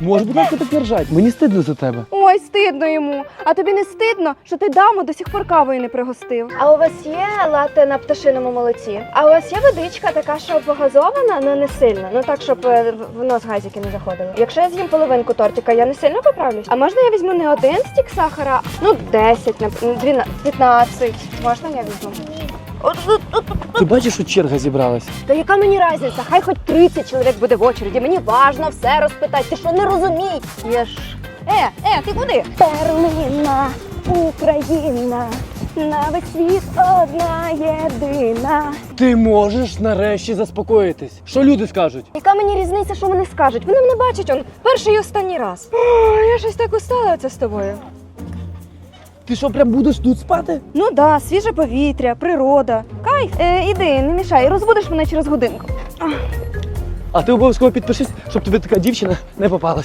Можеш, будь ласка, так не ржать. Мені стидно за тебе. Ой, стидно йому. А тобі не стидно, що ти даму до сих пор кавою не пригостив. А у вас є лате на пташиному молоці? А у вас є водичка така, щоб газована, але не сильно. Ну так, щоб е, в- нос газики не заходили. Якщо я з'їм половинку тортика, я не сильно поправлюсь. А можна я візьму не один стік сахара, ну 10, на 12, 15. Можна я візьму? От, от, от, Ти бачиш, що черга зібралась? Та яка мені різниця? Хай хоч 30 чоловік буде в очереді. Мені важно все розпитати. Ти що не розумієш? Е, е, ти куди? Перлина, Україна, на весь світ одна єдина. Ти можеш нарешті заспокоїтись. Що люди скажуть? Яка мені різниця, що вони скажуть? Вони мене бачать он перший і останній раз. О, я щось так устала оце з тобою. Ти що, прям будеш тут спати? Ну да, свіже повітря, природа. Кайф, е, іди, не мішай, розбудеш мене через годинку. А ти обов'язково підпишись, щоб тобі така дівчина не попалась.